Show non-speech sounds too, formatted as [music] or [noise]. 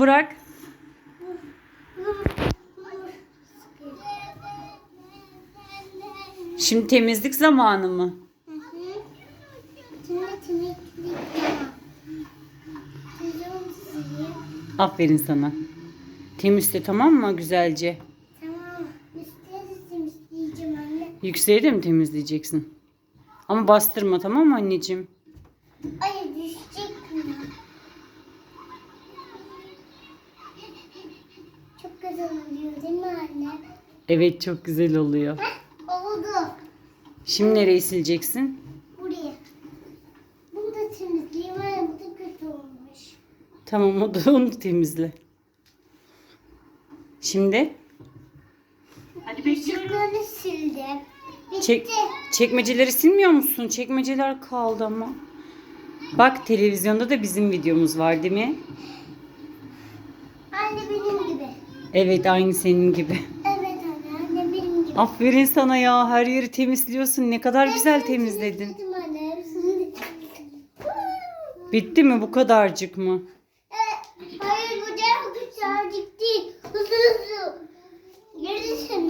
Bırak. Şimdi temizlik zamanı mı? Aferin sana. Temizle tamam mı güzelce? Tamam. De mi temizleyeceksin? Ama bastırma tamam mı anneciğim? Ay düşecek mi? Oluyor değil mi anne? Evet çok güzel oluyor. Heh, oldu. Şimdi nereyi sileceksin? Buraya. Bunu da temizleyeyim. Ay, bu da kötü olmuş. Tamam o da [laughs] onu temizle. Şimdi Işıklarını sildim. Bitti. çek, çekmeceleri silmiyor musun? Çekmeceler kaldı ama. Bak televizyonda da bizim videomuz var değil mi? Anne benim gibi. Evet aynı senin gibi. Evet anne, benim gibi. Aferin sana ya her yeri temizliyorsun. Ne kadar güzel temizledin. Anne. Bitti mi bu kadarcık mı?